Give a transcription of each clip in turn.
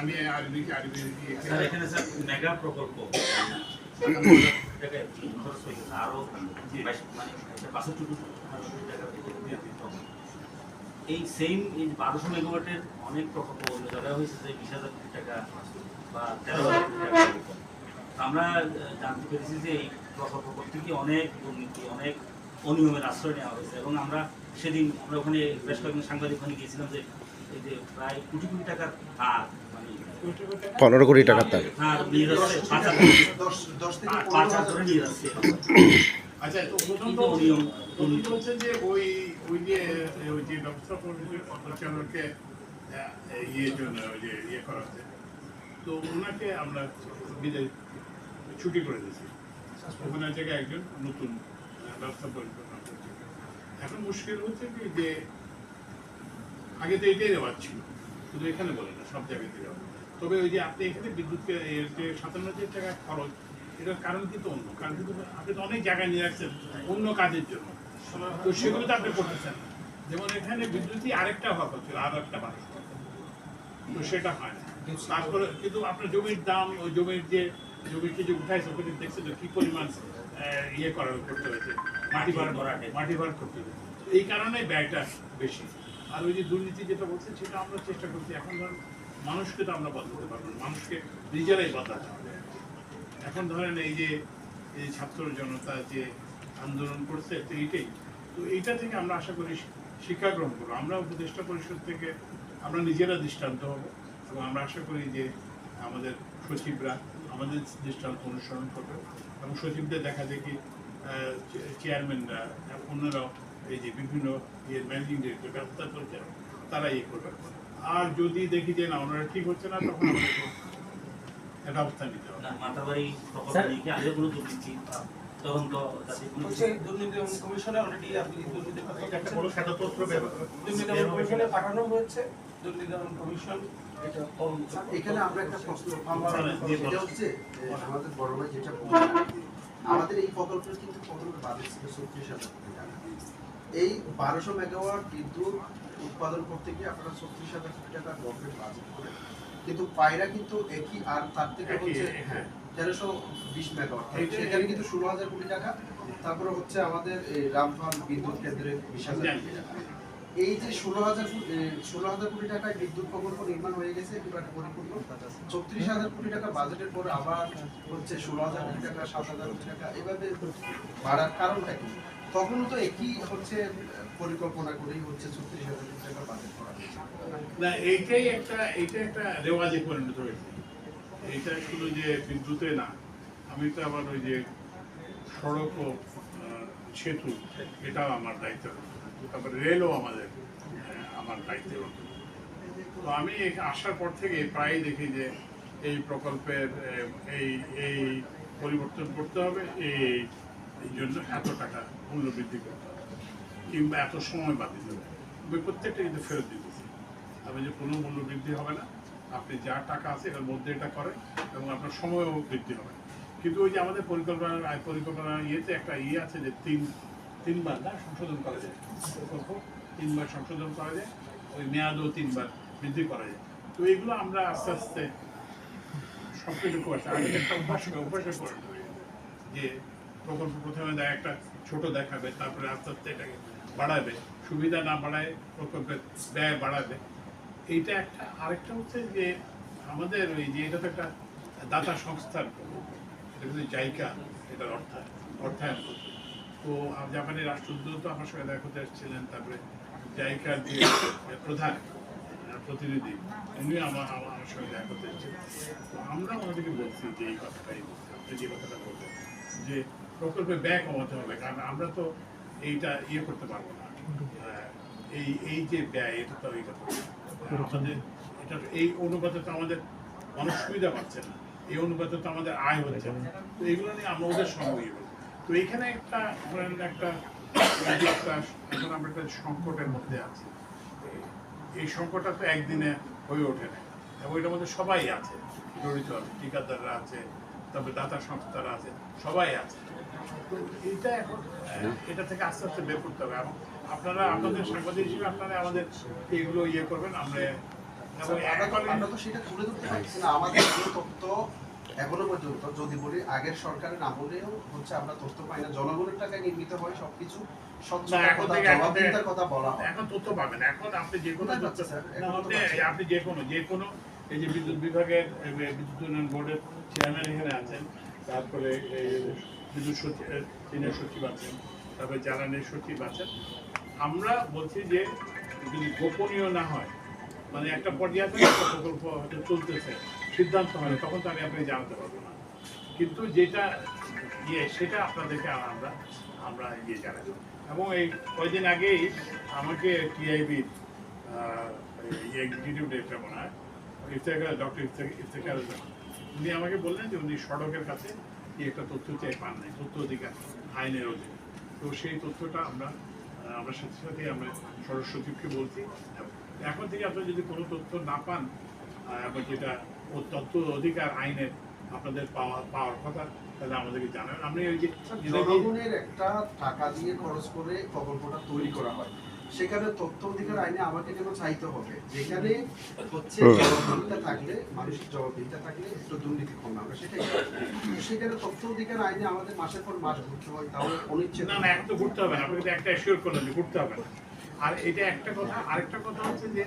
আমি স্যার, এখানে sir mega প্রকল্প। মানে। এই সেম এই বারোশো মেগাওয়াটের অনেক প্রকল্প অন্য জায়গায় হয়েছে যে বিশ হাজার টাকা বা তেরো হাজার আমরা জানতে পেরেছি যে এই প্রকল্প করতে অনেক দুর্নীতি, অনেক অনিয়মের আশ্রয় নেওয়া হয়েছে। এবং আমরা সেদিন আমরা ওখানে বেশ কয়েকজন সাংবাদিক ওখানে গিয়েছিলাম যে এই যে প্রায় কোটি কোটি টাকার হার মানে পনেরো কোটি টাকার পাঁচ হাজার। ধরে নিয়ে যাচ্ছে। আচ্ছা তো প্রথম তো প্রথম হচ্ছে যে ওই ওই যে ওই যে ব্যবস্থা পরিচালককে ইয়ের জন্য ওই যে ইয়ে করা হচ্ছে। তো ওনাকে আমরা বিদায় ছুটি করে দিয়েছি। ওখানে একজন নতুন ব্যবস্থা পরিচালনা করছে এখন মুশকিল হচ্ছে কি যে আগে তো এটাই রেওয়াজ ছিল। শুধু এখানে বলে না সব জায়গাতে রেওয়াজ তবে ওই যে আপনি এখানে বিদ্যুৎকে সাতান্ন হাজার টাকা খরচ এটার কারণ কিন্তু অন্য। কারণ কিন্তু আপনি তো অনেক জায়গায় নিয়ে রাখছেন অন্য কাজের জন্য। তো সেগুলো তো আপনি করতেছেন যেমন এখানে বিদ্যুৎই আরেকটা হওয়া ছিল আর একটা বাড়ি। তো সেটা হয় না। তারপরে কিন্তু আপনার জমির দাম ওই জমির যে জমিকে যে উঠাইছে ওখানে দেখছে তো কি পরিমাণ ইয়ে করার করতে হয়েছে। মাটি ভাড়া ভরাটে। মাটি ভাড়া করতে হয়েছে। এই কারণে ব্যয়টা বেশি। আর ওই যে দুর্নীতি যেটা বলছে সেটা আমরা চেষ্টা করছি। এখন ধরুন মানুষকে তো আমরা বদলাতে পারব। মানুষকে নিজেরাই বদলাতে হবে। এখন ধরেন এই যে, এই ছাত্র জনতা যে আন্দোলন করছে এইটাই। তো এইটা থেকে আমরা আশা করি শিক্ষা গ্রহণ করব। আমরা উপদেষ্টা পরিষদ থেকে আমরা নিজেরা দৃষ্টান্ত হব এবং আমরা আশা করি যে আমাদের সচিবরা আমাদের দৃষ্টান্ত অনুসরণ করবে এবং সচিবদের দেখা দেখি চেয়ারম্যানরা অন্যরাও এই যে বিভিন্ন ইয়ে ম্যানেজিং ডিরেক্টর ব্যবস্থা করছে তারা ইয়ে করবে। আর যদি দেখি যে না ওনারা ঠিক হচ্ছে না তখন একটা অবস্থান নিতে হবে। না, মাতাবাড়ি প্রকল্প স্যার। নিয়ে কি আগে কোনো দুর্নীতি তদন্ত যাতে দুর্নীতি কমিশনে অলরেডি আপনি দুর্নীতি কথা একটা বড় খাতাপত্র দুর্নীতি কমিশনে পাঠানো হয়েছে দুর্নীতি কমিশন এখানে আমরা একটা প্রশ্ন সেটা হচ্ছে আমাদের বড় ভাই যেটা আমাদের এই প্রকল্পের কিন্তু প্রকল্প বাজেট ছিল ছত্রিশ হাজার কোটি টাকা। এই বারোশো মেগাওয়াট বিদ্যুৎ উৎপাদন করতে গিয়ে আপনারা ছত্রিশ হাজার কোটি টাকা গভর্নমেন্ট বাজেট করে কিন্তু পায়রা কিন্তু একই আর তার থেকে হচ্ছে হ্যাঁ। তেরোশো বিশ মেগাওয়াট। সেখানে কিন্তু ষোলো হাজার কোটি টাকা তারপরে হচ্ছে আমাদের এই রামপাল বিদ্যুৎ কেন্দ্রে বিশ হাজার কোটি টাকা। এই যে ষোলো হাজার ষোলো হাজার কোটি টাকায় বিদ্যুৎ প্রকল্প নির্মাণ হয়ে গেছে এবার পরিপূর্ণ। ছত্রিশ হাজার কোটি টাকা বাজেটের পরে আবার হচ্ছে ষোলো হাজার কোটি টাকা সাত হাজার কোটি টাকা এভাবে বাড়ার কারণটা কি? তখনও তো একই হচ্ছে পরিকল্পনা করেই হচ্ছে ছত্রিশ হাজার টাকা বাজেট করা না, এইটাই একটা এইটা একটা রেওয়াজে পরিণত হয়েছে। এইটা শুধু যে বিদ্যুতে না, আমি তো আবার ওই যে সড়ক ও সেতু, এটাও আমার দায়িত্ব। তারপরে রেলও আমাদের আমার দায়িত্ব। তো আমি আসার পর থেকে প্রায় দেখি যে এই প্রকল্পের এই এই পরিবর্তন করতে হবে এই জন্য এত টাকা মূল্য বৃদ্ধি করতে কিংবা এত সময় বাদ দিতে হবে। আমি প্রত্যেকটা কিন্তু ফেরত দিতেছি আমি যে কোনো মূল্য বৃদ্ধি হবে না। আপনি যা টাকা আছে এর মধ্যে এটা করেন এবং আপনার সময়ও বৃদ্ধি হবে। কিন্তু ওই যে আমাদের পরিকল্পনা, আয় পরিকল্পনা ইয়েতে একটা ইয়ে আছে যে তিন, তিনবার না সংশোধন করা যায়। প্রকল্প তিনবার সংশোধন করা যায়, ওই মেয়াদও তিনবার বৃদ্ধি করা যায়। তো এগুলো আমরা আস্তে আস্তে সব কিছু করছি আগে একটা অভ্যাস, অভ্যাসে গেছে। যে প্রকল্প প্রথমে দেয় একটা ছোট দেখাবে, তারপরে আস্তে আস্তে এটাকে বাড়াবে। সুবিধা না বাড়ায় প্রকল্পের ব্যয় বাড়াবে। এইটা একটা, আরেকটা হচ্ছে যে আমাদের ওই যে এটা তো একটা দাতা সংস্থার এটা কিন্তু জায়গা এটার অর্থায়ন অর্থায়ন তো আম- জাপানি রাষ্ট্রদূত তো আমার সঙ্গে দেখা করতে এসেছিলেন, তারপরে জায়গার যে প্রধান প্রতিনিধি, উনি আমার আমার সঙ্গে দেখা করতে এসেছিলেন। তো আমরা ওনাদেরকে বলছি যে এই কথাটাই যে কথাটা বলছেন যে প্রকল্পে ব্যয় কমাতে হবে কারণ আমরা তো এইটা ইয়ে করতে পারব না। এই এই যে ব্যয় এটা তো এটা তো আমাদের এটা এই অনুপাতে তো আমাদের মানুষ সুবিধা পাচ্ছে না। এই অনুপাতে তো আমাদের আয় হচ্ছে না। তো এগুলো নিয়ে আমরা ওদের সঙ্গে ইয়ে তো এখানে একটা ধরেন একটা এখন আমরা একটা সংকটের মধ্যে আছি। এই সংকটটা তো একদিনে হয়ে ওঠে না। এবং এটার মধ্যে সবাই আছে। জড়িত আছে ঠিকাদাররা আছে তারপরে দাতা সংস্থারা আছে সবাই আছে। তো এইটা এখন এটা থেকে আস্তে আস্তে বের করতে হবে। এবং আপনারা আপনাদের সাংবাদিক হিসেবে আপনারা আমাদের এইগুলো ইয়ে করবেন আমরা আমরা তো- এককালীন আমরা তো সেটা তুলে ধরতে পারছি না। আমাদের তথ্য এখনও পর্যন্ত যদি বলি আগের সরকারের আমলেও হচ্ছে আমরা তথ্য পাই না। জনগণের টাকায় নির্মিত হয় সবকিছু। স্বচ্ছ কথা থেকে- এখন জবাবদিহিতার থেকে- কথা বলা হয়। এখন তথ্য পাবেন। এখন আপনি যে কোনো আপনি যে কোনো যে কোনো এই যে বিদ্যুৎ বিভাগের বিদ্যুৎ উন্নয়ন বোর্ডের চেয়ারম্যান এখানে আছেন। তারপরে এই বিদ্যুৎ সচিব সিনিয়র সচিব আছেন তারপরে জ্বালানির সচিব আছেন আমরা বলছি যে, যদি গোপনীয় না হয় মানে একটা পর্যায়ে একটা প্রকল্প হয়তো চলতেছে, সিদ্ধান্ত হয় তখন তো আমি আপনি জানাতে পারব না। কিন্তু যেটা ইয়ে সেটা আপনাদেরকে আমরা আমরা ইয়ে জানাব এবং এই কয়েকদিন আগেই আমাকে টিআইবির ডক্টর ইফতেখার উনি আমাকে বললেন যে উনি সড়কের কাছে কি একটা তথ্য চাই পান নাই, তথ্য অধিকার, আইনের অধীনে তো সেই তথ্যটা আমরা আমরা সাথে সাথে আমরা সচিবকে বলছি। এখন থেকে আপনি যদি কোনো তথ্য না পান এবং যেটা ও তথ্য অধিকার, আইনের আপনাদের পাওয়া, পাওয়ার কথা, তাহলে আমাদেরকে জানাবেন। আমি ওই যে জনগণের একটা টাকা দিয়ে খরচ করে প্রকল্পটা তৈরি করা হয়। সেখানে তথ্য অধিকার আইনে আমাকে কেন চাইতে হবে? যেখানে হচ্ছে জবাবদিহিতা থাকলে মানুষের জবাবদিহিতা থাকলে একটু দুর্নীতি কম আমরা সেটাই। সেখানে তথ্য অধিকার আইনে আমাদের মাসের পর মাস ঘুরতে হয় তাহলে অনিচ্ছিত না না এখন তো ঘুরতে হবে না আপনাকে একটা অ্যাসিওর করলেন যে ঘুরতে হবে না। আর এটা একটা কথা আরেকটা কথা হচ্ছে যে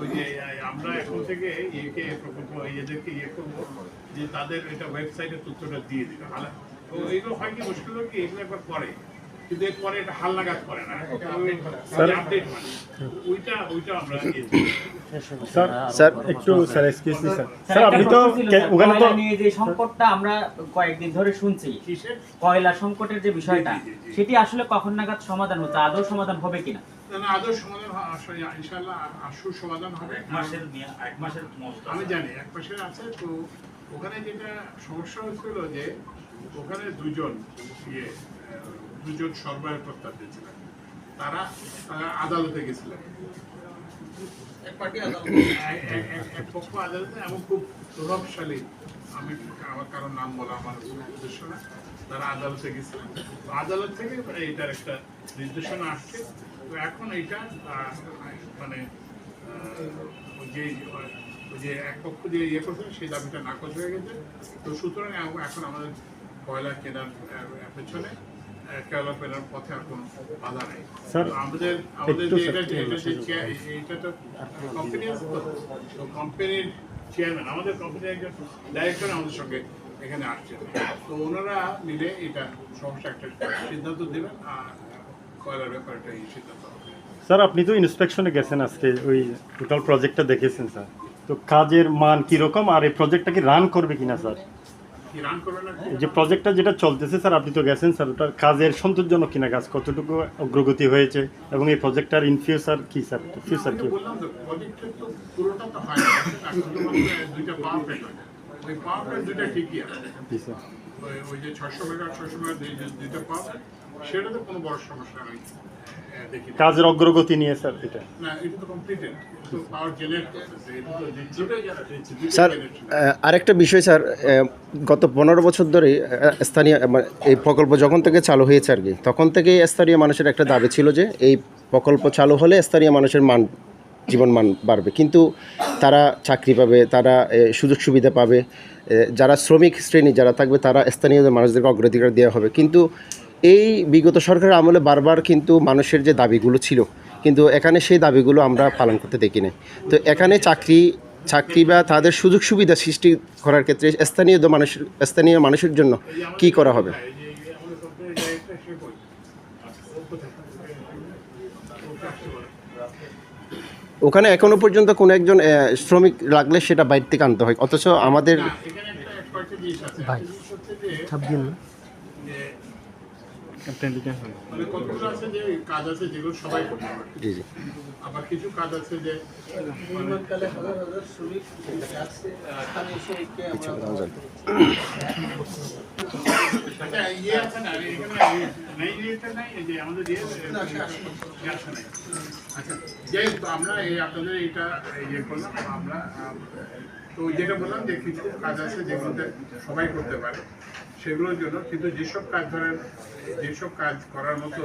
ওই যে আমরা এখন থেকে ইয়েকে প্রকল্প এদেরকে ইয়ে করব যে তাদের এটা ওয়েবসাইটে তথ্যটা দিয়ে দিবে। এগুলো হয় কি মুশকিল কি এগুলো একবার করে কিন্তু এরপরে এটা করে না। আপডেট মানে ওইটা ওইটা আমরা স্যার স্যার একটু sir excuse me sir sir, sir আপনি তো প্রশ্ন ছিল, কে- স্যার, ওখানে তো কয়লা নিয়ে যে সংকটটা আমরা কয়েকদিন ধরে শুনছি কিসের? কয়লা সংকটের যে বিষয়টা। সেটি আসলে কখন নাগাদ সমাধান হচ্ছে? আদৌ সমাধান হবে কিনা? আদৌ সমাধান আসলে আশু সমাধান হবে। এক মাসের এক মাসের মতো আমি জানি এক পাশে আছে তো ওখানে যেটা সমস্যা হচ্ছিল যে ওখানে দুজন ইয়ে দুজন সরবরাহের প্রস্তাব দিয়েছিলেন। তারা আদালতে গেছিলেন। এক পক্ষ আদালতে এবং খুব প্রভাবশালী আমি আমার কারোর নাম বলা আমার উদ্দেশ্য না তারা আদালতে গেছিলেন। আদালত থেকে এটার একটা নির্দেশনা আসছে। তো এখন আহ, মানে যে যে এক পক্ষ যে ইয়ে করছে সেই দাবিটা নাকচ হয়ে গেছে। তো সুতরাং এখন আমাদের কয়লা কেনার পেছনে আহ, পথে আর কোনো বাধা নেই। স্যার, আমাদের আমাদের যে এটা যে এটা যে চেয়ার- এইটা তো কোম্পানি তো তো কোম্পানির চেয়ারম্যান আমাদের কোম্পানির একজন ডাইরেক্টর আমাদের সঙ্গে এখানে আসছেন। তো ওনারা মিলে এটা সমস্যা একটা সিদ্ধান্ত দেবেন আর কয়লার ব্যাপারটা এই সিদ্ধান্ত স্যার আপনি তো ইন্সপেকশনে গেছেন আজকে ওই টোটাল প্রজেক্টটা দেখেছেন স্যার। তো কাজের মান কীরকম আর এই প্রজেক্টটা কি রান করবে কিনা স্যার? যে প্রজেক্টটা যেটা চলতেছে স্যার আপনি তো গেছেন স্যার ওটার কাজের সন্তোষজনক কিনা কাজ? কতটুকু অগ্রগতি হয়েছে? এবং এই প্রজেক্টটার ইন ফিউচার কি স্যার ফিউচার কি? দুইটা ঠিকই আছে। স্যার ওই ওই যে ছশো মেগা ছশো মেগা যে সেটাতে কোনো বড় সমস্যা আমি আহ, দেখি। না। কাজের অগ্রগতি নিয়ে স্যার এটা। স্যার আরেকটা বিষয় স্যার গত পনেরো বছর ধরে স্থানীয় মানে এই প্রকল্প যখন থেকে চালু হয়েছে আর কি তখন থেকেই স্থানীয় মানুষের একটা দাবি ছিল যে এই প্রকল্প চালু হলে স্থানীয় মানুষের মান জীবন মান বাড়বে। কিন্তু তারা চাকরি পাবে, তারা সুযোগ সুবিধা পাবে যারা শ্রমিক শ্রেণি যারা থাকবে, তারা স্থানীয় মানুষদেরকে অগ্রাধিকার দেওয়া হবে। কিন্তু এই বিগত সরকারের আমলে বারবার কিন্তু মানুষের যে দাবিগুলো ছিল, কিন্তু এখানে সেই দাবিগুলো আমরা পালন করতে দেখি নাই তো এখানে চাকরি চাকরি বা তাদের সুযোগ সুবিধা সৃষ্টি করার ক্ষেত্রে স্থানীয় মানুষের স্থানীয় মানুষের জন্য কি করা হবে এই যে এই যে আমাদের কোম্পানির ডাইরেক্টর সে কই? ও কোথায়? ওকে আসতে বলো। ওখানে এখনও পর্যন্ত কোনো একজন শ্রমিক লাগলে সেটা বাইরে থেকে আনতে হয়। অথচ আমাদের আছে যে যে মানে কতগুলো আছে যে কাজ আছে যেগুলো সবাই করতে পারে জি জি। আবার কিছু কাজ আছে যে নির্মাণকালে হাজার হাজার শ্রমিক আসছে এখানে এসে আমরা আচ্ছা ইয়ে আছে না এখানে ইয়ে- নাই যে আমাদের ইয়ে না। ইয়ে নাই। আচ্ছা আমরা এই আপনাদের এটা ইয়ে করলাম আমরা তো ওই যেটা বললাম যে কিছু কাজ আছে যেগুলোতে সবাই করতে পারে। সেগুলোর জন্য কিন্তু যেসব কাজ ধরেন যেসব কাজ করার মতো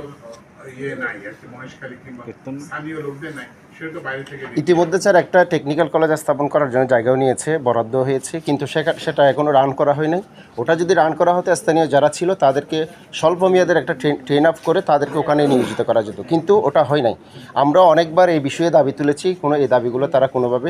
ইয়ে নাই আর কি মহেশখালী কিংবা স্থানীয় লোকদের নাই সেটা তো বাইরে থেকে ইতিমধ্যে স্যার একটা টেকনিক্যাল কলেজ স্থাপন করার জন্য জায়গাও নিয়েছে বরাদ্দ হয়েছে কিন্তু সেটা সেটা এখনও রান করা হয়নি ওটা যদি রান করা হতো স্থানীয় যারা ছিল তাদেরকে স্বল্প মেয়াদের একটা ট্রেন আপ করে তাদেরকে ওখানে নিয়োজিত করা যেত কিন্তু ওটা হয় নাই। আমরা অনেকবার এই বিষয়ে দাবি তুলেছি কোনো এই দাবিগুলো তারা কোনোভাবে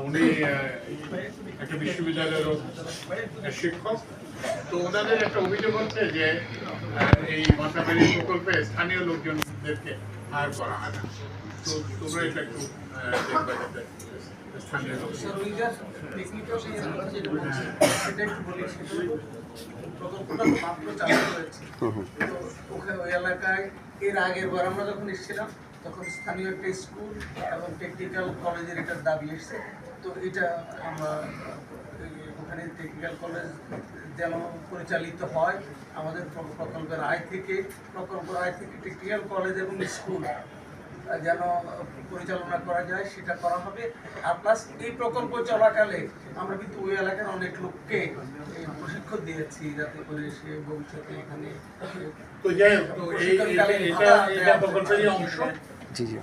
উনি একটা বিশ্ববিদ্যালয়ের শিক্ষক। তো ওনাদের একটা অভিযোগ হচ্ছে যে এই মাতাবাড়ি প্রকল্পে স্থানীয় লোকজনদেরকে হায়ার করা হয় না। তো তোমরা এটা একটু আহ, দেখবে যাতে স্থানীয় লোক স্যার ওই যে টেকনিক্যাল যেটা বলছি সেটা একটু বলি সেটা হলো প্রকল্পটা তো মাত্র চালু হয়েছে। তো ওখানে ওই এলাকায় এর আগের বার আমরা যখন এসেছিলাম তখন স্থানীয় একটা স্কুল এবং টেকনিক্যাল কলেজের এটার দাবি এসছে তো এটা আমরা ওখানে টেকনিক্যাল কলেজ যেন পরিচালিত হয় আমাদের প্র- প্রকল্পের আয় থেকে প্রকল্পের আয় থেকে টেকনিক্যাল কলেজ এবং স্কুল যেন পরিচালনা করা যায় সেটা করা হবে। আর প্লাস এই প্রকল্প চলাকালে আমরা কিন্তু ওই এলাকার অনেক লোককে প্রশিক্ষণ দিয়েছি যাতে করে সে ভবিষ্যতে এখানে তো যাই হোক এটা- এটা অংশ।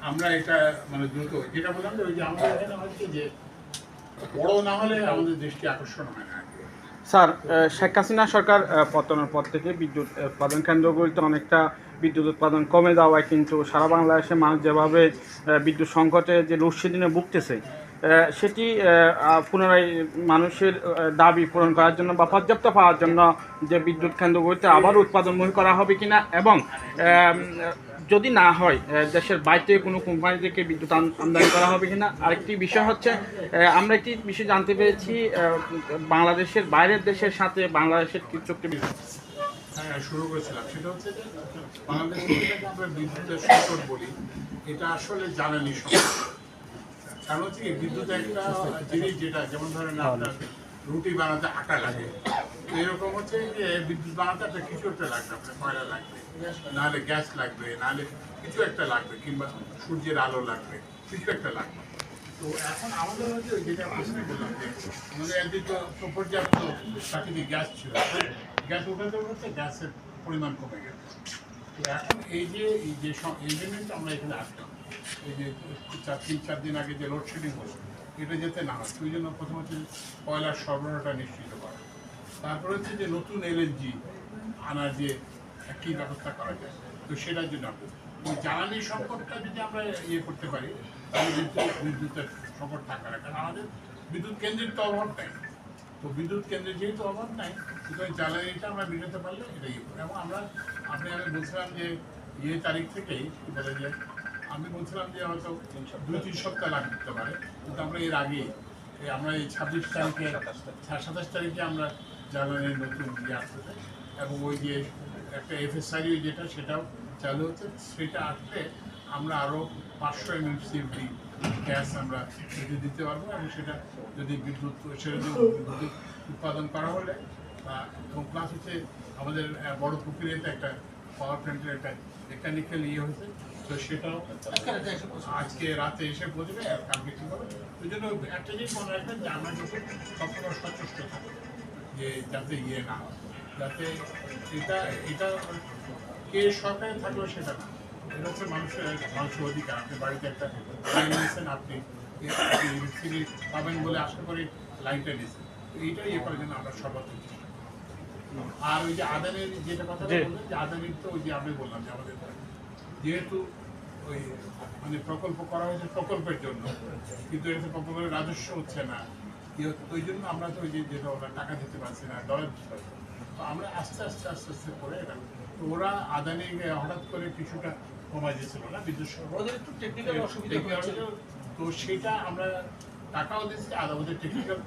আমরা এটা মানে দ্রুত যেটা বললাম ওই যে আমাদের এখানে হচ্ছে যে বড় না হলে আমাদের দৃষ্টি আকর্ষণ হয় না স্যার শেখ হাসিনা সরকার পতনের পর থেকে বিদ্যুৎ উৎপাদন কেন্দ্রগুলিতে অনেকটা বিদ্যুৎ উৎপাদন কমে যাওয়ায় কিন্তু সারা বাংলাদেশে মানুষ যেভাবে বিদ্যুৎ সংকটে যে লোডশেডিংয়ে ভুগতেছে সেটি পুনরায় মানুষের দাবি পূরণ করার জন্য বা পর্যাপ্ত পাওয়ার জন্য যে বিদ্যুৎ কেন্দ্রগুলিতে আবার উৎপাদনমুখী করা হবে কিনা এবং যদি না হয় দেশের বাইরে কোনো কোম্পানি থেকে বিদ্যুৎ আমদানি করা হবে কিনা? আরেকটি বিষয় হচ্ছে আমরা একটি বিষয় জানতে পেরেছি বাংলাদেশের বাইরের দেশের সাথে বাংলাদেশের কিছু চুক্তি হ্যাঁ শুরু করেছিলাম। সেটা হচ্ছে বিদ্যুতের সংকট বলি, এটা আসলে জ্বালানি সংকট কারণ হচ্ছে বিদ্যুৎ একটা জিনিস যেটা, যেমন ধরেন আপনার রুটি বানাতে আটা লাগে। তো এরকম হচ্ছে যে বিদ্যুৎ বানাতে আপনার কিছু একটা লাগবে, আপনার কয়লা লাগবে, নাহলে গ্যাস লাগবে, নাহলে কিছু একটা লাগবে, কিংবা সূর্যের আলো লাগবে, কিছু একটা লাগবে। তো এখন আমাদের হচ্ছে যেটা প্রশ্ন বললাম যে আমাদের একদিন তো পর্যাপ্ত প্রাকৃতিক গ্যাস ছিল। গ্যাস উঠাতে উঠাতে গ্যাসের পরিমাণ কমে গেছে। তো এখন এই যে এই যে সব- এই আমরা এখানে আসলাম। এই যে চার, তিন, চার দিন আগে যে লোডশেডিং হলো, এটা যাতে না হয় ওই জন্য প্রথম হচ্ছে কয়লার সরবরাহটা নিশ্চিত করা তারপর হচ্ছে যে নতুন এলএনজি আনার যে কী ব্যবস্থা করা যায়, তো সেটার জন্য ওই জ্বালানি সংকটটা যদি আমরা ইয়ে করতে পারি, তাহলে কিন্তু বিদ্যুতের সংকট থাকবে না, কারণ আমাদের বিদ্যুৎ কেন্দ্রের তো অভাব নাই তো বিদ্যুৎ কেন্দ্রের যেহেতু অভাব নাই, সুতরাং জ্বালানিটা আমরা মেটাতে পারলে এটা ইয়ে করব। এবং আমরা আপনি আমি বলছিলাম যে ইয়ে তারিখ থেকেই বলে যে আমি বলছিলাম যে হয়তো দুই, তিন সপ্তাহ লাগতে পারে, কিন্তু আমরা এর আগে আমরা এই ছাব্বিশ তারিখে সাতাশ তারিখে আমরা জ্বালানির নতুন ইয়ে আসতেছে এবং ওই যে একটা এফএসআই যেটা, সেটাও চালু হচ্ছে। সেটা আসলে আমরা আরও পাঁচশো এমএম সিএফডি গ্যাস আমরা যদি দিতে পারব এবং সেটা যদি বিদ্যুৎ, সেটা যদি বিদ্যুৎ উৎপাদন করা হলে এবং প্লাস হচ্ছে আমাদের বড় পুকুরিয়াতে একটা পাওয়ার প্ল্যান্টের একটা মেকানিক্যাল ইয়ে হয়েছে। তো সেটাও আজকে রাতে এসে পৌঁছবে আর কালকে ঠিক হবে? ওই জন্য একটা জিনিস মনে রাখবেন যে আমরা কিন্তু সবসময় সচেষ্ট থাকব যে যাতে ইয়ে না যাতে এটা এটা কে সরকারে থাকল সেটা না। এটা হচ্ছে মানুষের মানুষের অধিকার। আপনি বাড়িতে একটা লাইন নিয়েছেন আপনি পাবেন বলে আশা করি লাইনটা নিয়েছেন তো এইটাই ইয়ে করার জন্য আমরা সর্বাত্মক করি। আর ওই যে আদানের যেটা কথা বললেন যে আদানির তো ওই যে আমি বললাম যে আমাদের যেহেতু ওই মানে প্রকল্প করা হয়েছে প্রকল্পের জন্য কিন্তু এটা প্রকল্পের রাজস্ব হচ্ছে না। ওই জন্য আমরা তো ওই যে যেটা ওরা টাকা দিতে পারছি না ডলার দিতে পারছি তো আমরা আস্তে আস্তে আস্তে আস্তে করে এটা তো ওরা আদানি হঠাৎ করে কিছুটা কমাই দিয়েছিল না বিদ্যুৎ সরবরাহ। ওদের একটু টেকনিক্যাল অসুবিধা তো সেটা আমরা টাকাও দিচ্ছি আর আমাদের টেকনিক্যাল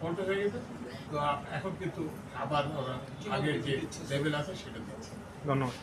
ফল্ট হয়ে গেছে। তো এখন কিন্তু আবার ওরা আগের যে লেভেল আছে সেটা দিচ্ছে। ধন্যবাদ।